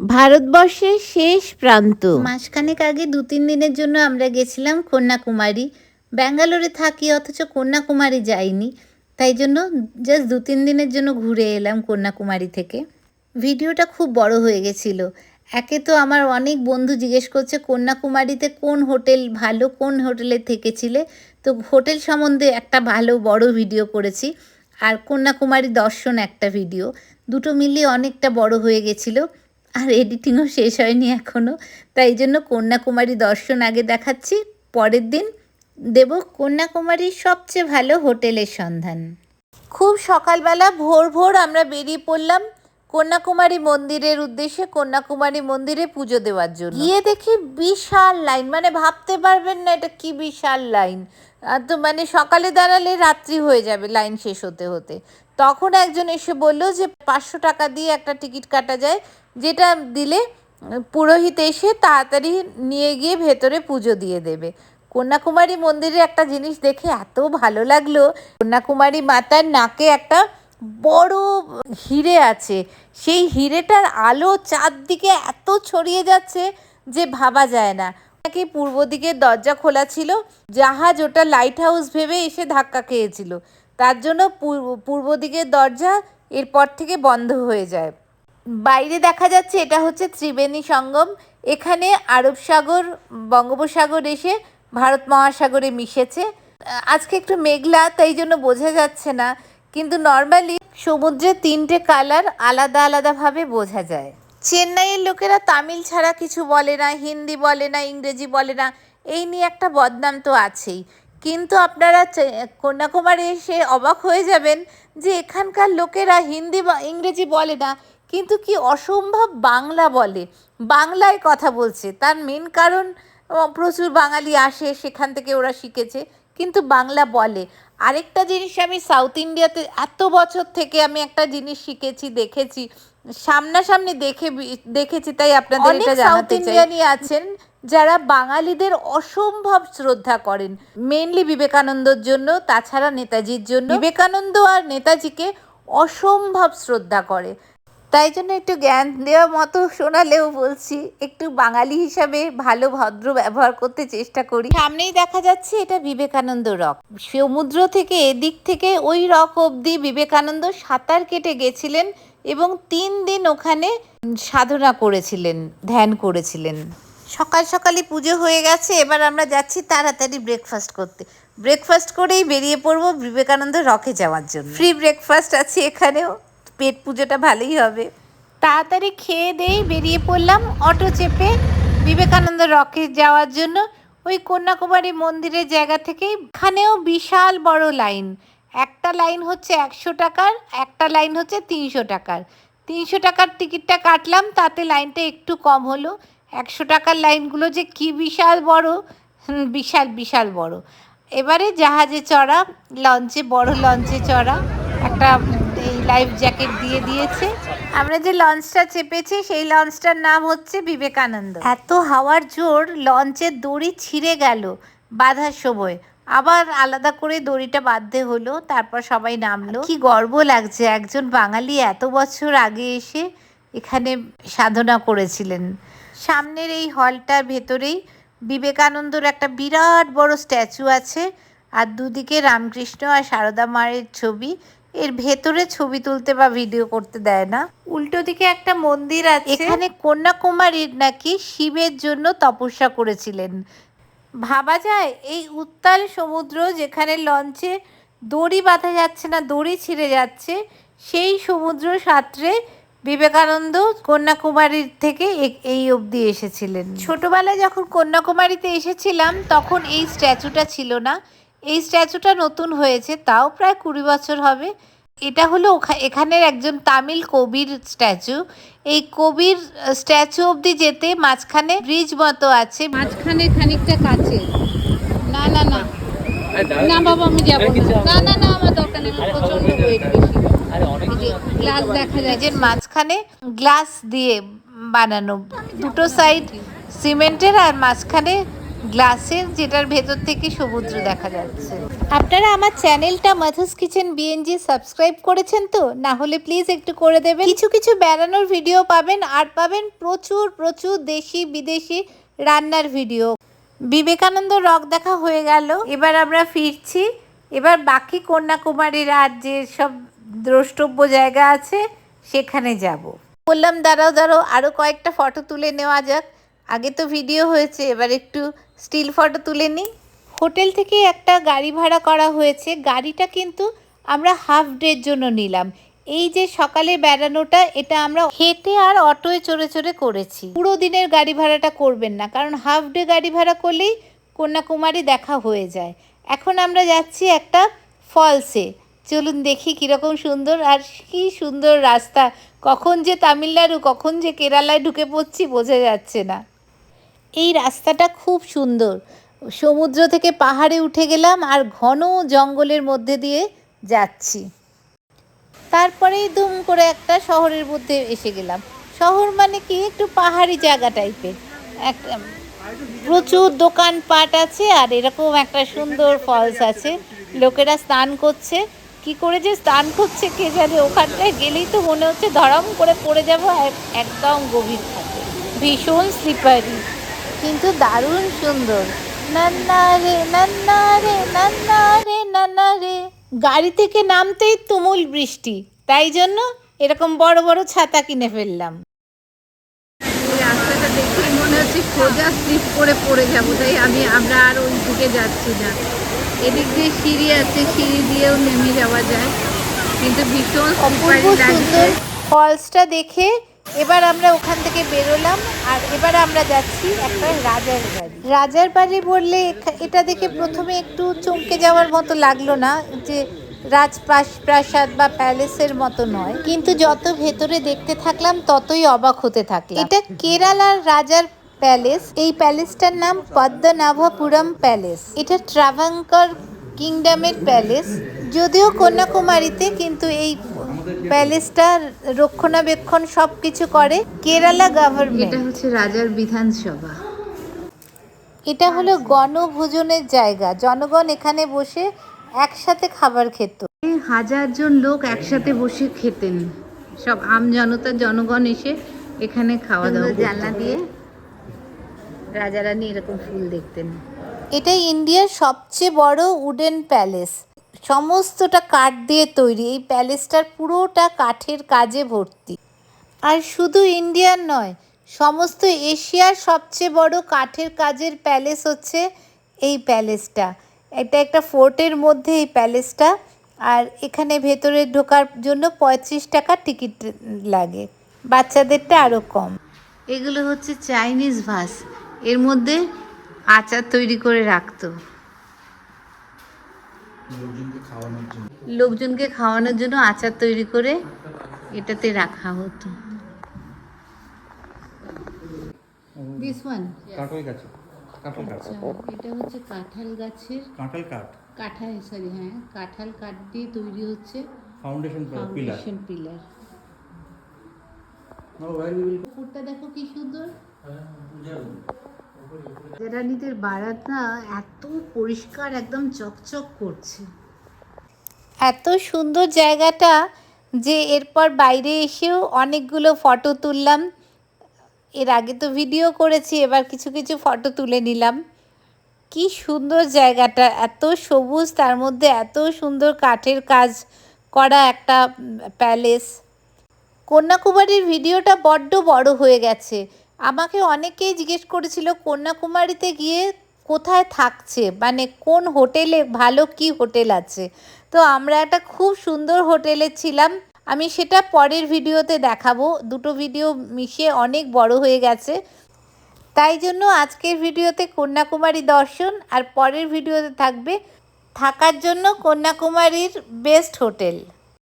ভারতবর্ষের শেষ প্রান্ত। মাসখানেক আগে দু তিন দিনের জন্য আমরা গেছিলাম কন্যাকুমারী। ব্যাঙ্গালোরে থাকি, অথচ কন্যাকুমারী যাইনি। তাই জন্য জাস্ট দু তিন দিনের জন্য ঘুরে এলাম কন্যাকুমারী থেকে। ভিডিওটা খুব বড় হয়ে গেছিল। একে তো আমার অনেক বন্ধু জিজ্ঞেস করছে, কন্যাকুমারীতে কোন হোটেল ভালো, কোন হোটেলে থেকেছিলে? তো হোটেল সম্বন্ধে একটা ভালো, বড় ভিডিও করেছি। আর কন্যাকুমারী দর্শন একটা ভিডিও। দুটো মিলিয়ে অনেকটা বড় হয়ে গেছিল। আর এডিটিংও শেষ হয়নি এখনও তাই জন্য কন্যাকুমারী দর্শন আগে দেখাচ্ছি, পরের দিন দেব কন্যাকুমারীর সবচেয়ে ভালো হোটেলের সন্ধান। খুব সকালবেলা ভোর ভোর আমরা বেরিয়ে পড়লাম কন্যাকুমারী মন্দিরের উদ্দেশ্যে, কন্যাকুমারী মন্দিরে পুজো দেওয়ার জন্য। গিয়ে দেখি বিশাল লাইন মানে ভাবতে পারবেন না এটা কি বিশাল লাইন। তো মানে সকালে দাঁড়ালে রাত্রি হয়ে যাবে লাইন শেষ হতে হতে। তখন একজন এসে বলল যে, পাঁচশো টাকা দিয়ে একটা টিকিট কাটা যায়, যেটা দিলে পুরোহিত এসে তাড়াতাড়ি নিয়ে গিয়ে ভেতরে পুজো দিয়ে দেবে। কন্যাকুমারী মন্দিরে একটা জিনিস দেখে এত ভালো লাগল। কন্যাকুমারী মাতার নাকে একটা বড় হিরে আছে। সেই হিরেটার আলো চারদিকে এত ছড়িয়ে যাচ্ছে যে ভাবা যায় না। নাকি পূর্ব দিকে দরজা খোলা ছিল? জাহাজ ওটা লাইট হাউস ভেবে এসে ধাক্কা খেয়েছিল। তার জন্য পূর্ব দিকের দরজা এরপর থেকে বন্ধ হয়ে যায়। বাইরে দেখা যাচ্ছে এটা হচ্ছে ত্রিবেণী সঙ্গম। এখানে আরব সাগর, বঙ্গোপসাগর এসে ভারত মহাসাগরে মিশেছে। আজকে একটু মেঘলা, তাই জন্য বোঝা যাচ্ছে না। কিন্তু নর্মালি সমুদ্রের তিনটে কালার আলাদা, আলাদাভাবে বোঝা যায়। চেন্নাইয়ের লোকেরা তামিল ছাড়া কিছু বলে না, হিন্দি বলে না, ইংরেজি বলে না, এই নিয়ে একটা বদনাম তো আছেই। কিন্তু আপনারা কন্যাকুমারী এসে অবাক হয়ে যাবেন যে এখানকার লোকেরা হিন্দি বা ইংরেজি বলে না, কিন্তু কি অসম্ভব বাংলা বলে। বাংলায় কথা বলছে। তার মেন কারণ প্রচুর বাঙালি আসে, সেখান থেকে ওরা শিখেছে। কিন্তু বাংলা বলে। আরেকটা জিনিস আমি সাউথ ইন্ডিয়াতে এত বছর থেকে আমি একটা জিনিস শিখেছি দেখেছি সামনাসামনি দেখে দেখেছি তাই আপনাদের এটা জানাতে চাই। আছেন যারা বাঙালিদের অসম্ভব শ্রদ্ধা করেন মেনলি বিবেকানন্দর জন্য তাছাড়া নেতাজির জন্য। বিবেকানন্দ আর নেতাজিকে অসম্ভব শ্রদ্ধা করে। তাই জন্য একটু জ্ঞান দেওয়া মতো শোনালেও বলছি, একটু বাঙালি হিসাবে ভালো ভদ্র ব্যবহার করতে চেষ্টা করি। সামনেই দেখা যাচ্ছে এটা বিবেকানন্দ রক। সমুদ্র থেকে এদিক থেকে ওই রক অবধি বিবেকানন্দ সাঁতার কেটে গেছিলেন এবং তিন দিন ওখানে সাধনা করেছিলেন, ধ্যান করেছিলেন। সকাল সকালই পুজো হয়ে গেছে, এবার আমরা যাচ্ছি তাড়াতাড়ি ব্রেকফাস্ট করতে। ব্রেকফাস্ট করেই বেরিয়ে পড়ব বিবেকানন্দ রকে যাওয়ার জন্য। ফ্রি ব্রেকফাস্ট আছে এখানেও। পেট পুজোটা ভালোই হবে। তাড়াতাড়ি খেয়ে দিয়েই বেরিয়ে পড়লাম অটো চেপে বিবেকানন্দ রকে যাওয়ার জন্য। ওই কন্যাকুমারী মন্দিরের জায়গা থেকেই এখানেও বিশাল বড় লাইন। একটা লাইন হচ্ছে একশো টাকার, একটা লাইন হচ্ছে তিনশো টাকার। তিনশো টাকার টিকিটটা কাটলাম, তাতে লাইনটা একটু কম হলো। একশো টাকার লাইনগুলো যে কি বিশাল বড় বিশাল বিশাল বড়। এবারে জাহাজে চড়া, লঞ্চে, বড় লঞ্চে চড়া, একটা লাইফ জ্যাকেট দিয়ে দিয়েছে। আমরা যে লঞ্চটা চেপেছি, সেই লঞ্চটার নাম হচ্ছে বিবেকানন্দ। এত হাওয়ার জোর, লঞ্চের দড়ি ছিঁড়ে গেল বাঁধার সময়। আবার আলাদা করে দড়িটা বাঁধতে হলো, তারপর সবাই নামলো। কি গর্ব লাগছে, একজন বাঙালি এত বছর আগে এসে এখানে সাধনা করেছিলেন। সামনের এই হলটার ভেতরেই বিবেকানন্দর একটা বিরাট বড় স্ট্যাচু আছে, আর দুদিকে রামকৃষ্ণ আর সারদা মায়ের ছবি। এর ভেতরে ছবি তুলতে বা ভিডিও করতে দেয় না। উল্টো দিকে একটা মন্দির আছে। এখানে কন্যাকুমারীর নাকি শিবের জন্য তপস্যা করেছিলেন। ভাবা যায় এই উত্তাল সমুদ্র যেখানে লঞ্চে দড়ি বাঁধা যাচ্ছে না দড়ি ছিঁড়ে যাচ্ছে সেই সমুদ্র সাঁতরে বিবেকানন্দ কন্যাকুমারীর থেকে এই অবধি এসেছিলেন। ছোটবেলায় যখন কন্যাকুমারীতে এসেছিলাম তখন এই স্ট্যাচুটা ছিল না। এই স্ট্যাচুটা নতুন হয়েছে, তাও প্রায় কুড়ি বছর হবে। এটা হলো এখানের একজন তামিল কবির স্ট্যাচু। এই কবির স্ট্যাচু অবধি যেতে মাঝখানে ব্রিজ মতো আছে। মাঝখানে খানিকটা কাছে। না না না। না, বাবা, আমি যাব না। না না আমার দরকার নেই প্রচণ্ড ওয়েট গ্লাস দেখা যায় যে মাঝখানে গ্লাস দিয়ে বানানো। দুটো সাইড সিমেন্টের আর মাঝখানে গ্লাসের যেটার ভেতর থেকে সমুদ্র দেখা যাচ্ছে। আপনারা আমার চ্যানেলটা মাথাস কিচেন বিএনজি সাবস্ক্রাইব করেছেন তো? না হলে প্লিজ একটু করে দেবেন। কিছু কিছু বেড়ানোর ভিডিও পাবেন, আর পাবেন প্রচুর প্রচুর দেশি, বিদেশি রান্নার ভিডিও। বিবেকানন্দ রক দেখা হয়ে গেল, এবার আমরা ফিরছি। এবার বাকি কন্যাকুমারীর আর যে সব দ্রষ্টব্য জায়গা আছে, সেখানে যাব। বললাম, দাঁড়াও দাঁড়াও আরও কয়েকটা ফটো তুলে নেওয়া যাক। আগে তো ভিডিও হয়েছে, এবার একটু স্টিল ফটো তুলে নিই। হোটেল থেকে একটা গাড়ি ভাড়া করা হয়েছে, গাড়িটা কিন্তু আমরা হাফ ডের জন্য নিলাম। এই যে সকালে বেড়ানোটা, এটা আমরা হেঁটে আর অটোয় চড়ে চড়ে করেছি। পুরো দিনের গাড়ি ভাড়াটা করবেন না, কারণ হাফ ডে গাড়ি ভাড়া করলেই কন্যাকুমারী দেখা হয়ে যায়। এখন আমরা যাচ্ছি একটা ফলসে চলুন দেখি কীরকম সুন্দর আর কি সুন্দর রাস্তা। কখন যে তামিলনাড়ু, কখন যে কেরালায় ঢুকে পড়ছি, বোঝা যাচ্ছে না। এই রাস্তাটা খুব সুন্দর। সমুদ্র থেকে পাহাড়ে উঠে গেলাম আর ঘন জঙ্গলের মধ্যে দিয়ে যাচ্ছি। তারপরেই দুম করে একটা শহরের মধ্যে এসে গেলাম। শহর মানে কি? একটু পাহাড়ি জায়গা টাইপের। একটা প্রচুর দোকানপাট আছে আর এরকম একটা সুন্দর ফলস আছে। লোকেরা স্নান করছে। কি করে যে স্নান করছে কে জানে? ওখানটায় গেলেই তো মনে হচ্ছে ধরম করে পড়ে যাব এক- একদম গভীর থাকে। ভীষণ স্লিপারি কিন্তু দারুণ সুন্দর। নান্না রে নান্না রে নান্না রে নান্না রে গাড়ি থেকে নামতেই তুমুল বৃষ্টি। তাই জন্য এরকম বড় বড় ছাতা কিনে ফেললাম। রাস্তাটা দেখেই মনে হচ্ছে সোজা স্লিপ করে পড়ে যাব। তাই আমি আমরা আর ওই দিকে যাচ্ছি না। এদিক দিয়ে সিঁড়ি আছে সিঁড়ি দিয়েও নেমে যাওয়া যায়। কিন্তু ভীষণ সুন্দর ফলসটা দেখে এবার আমরা ওখান থেকে বেরোলাম, আর এবার আমরা যাচ্ছি একটা রাজার বাড়ি। রাজার বাড়ি বললে এটা দেখে প্রথমে একটু চমকে যাওয়ার মতো লাগল না যে রাজপ্রাস, প্রাসাদ বা প্যালেসের মতো নয়। কিন্তু যত ভেতরে দেখতে থাকলাম, ততই অবাক হতে থাকলাম। এটা কেরালার রাজার প্যালেস। এই প্যালেসটার নাম পদ্মনাভপুরম প্যালেস। এটা ট্রাভাঙ্কর কিংডমের প্যালেস। যদিও কন্যাকুমারীতে, কিন্তু এই প্যালেসটা রক্ষণাবেক্ষণ সব কিছু করে কেরালা এটা গভর্নমেন্ট হচ্ছে রাজার বিধানসভা। এটা হলো গণভোজনের জায়গা। জনগণ এখানে বসে একসাথে খাবার খেত। হাজার জন লোক একসাথে বসে খেতেন। সব আম জনতা জনগণ এসে এখানে খাওয়া দাওয়া জানলা দিয়ে রাজা রানী এরকম ফুল দেখতেন। এটা ইন্ডিয়ার সবচেয়ে বড় উডেন প্যালেস। সমস্তটা কাঠ দিয়ে তৈরি, এই প্যালেসটার পুরোটা কাঠের কাজে ভর্তি। আর শুধু ইন্ডিয়ার নয়, সমস্ত এশিয়ার সবচেয়ে বড় কাঠের কাজের প্যালেস হচ্ছে এই প্যালেসটা। এটা একটা ফোর্টের মধ্যে এই প্যালেসটা, আর এখানে ভেতরে ঢোকার জন্য পঁয়ত্রিশ টাকা টিকিট লাগে। বাচ্চাদেরটা আরও কম। এগুলো হচ্ছে চাইনিজ ভাস এর মধ্যে আচার তৈরি করে রাখতো। লোকজনকে খাওয়ানোর জন্য। লোকজনকে খাওয়ানোর জন্য আচার তৈরি করে এটাতে রাখা হতো। দিস ওয়ান কাঁঠাল গাছে। কাঁঠাল গাছ। এটা হচ্ছে কাঁঠাল গাছের কাঁঠাল কাঠ। কাঁঠাল সরি হ্যাঁ কাঁঠাল কাঠ দিয়ে তৈরি হচ্ছে ফাউন্ডেশন পিলার ফাউন্ডেশন পিলার পুকুরটা দেখো কি সুন্দর। বারাত না এত পরিষ্কার, একদম চকচক করছে। এত সুন্দর জায়গাটা যে এরপর বাইরে এসেও অনেকগুলো ফটো তুললাম। এর আগে তো ভিডিও করেছি, এবার কিছু কিছু ফটো তুলে নিলাম। কি সুন্দর জায়গাটা, এত সবুজ, তার মধ্যে এত সুন্দর কাঠের কাজ করা একটা প্যালেস কন্যাকুমারীর ভিডিওটা বড্ড বড় হয়ে গেছে। আমাকে অনেকেই জিজ্ঞেস করেছিল, কন্যাকুমারীতে গিয়ে কোথায় থাকছে? মানে কোন হোটেলে ভালো কি হোটেল আছে? তো আমরা একটা খুব সুন্দর হোটেলে ছিলাম। আমি সেটা পরের ভিডিওতে দেখাবো। দুটো ভিডিও মিশিয়ে অনেক বড় হয়ে গেছে। তাই জন্য আজকের ভিডিওতে কন্যাকুমারী দর্শন, আর পরের ভিডিওতে থাকবে থাকার জন্য কন্যাকুমারীর বেস্ট হোটেল।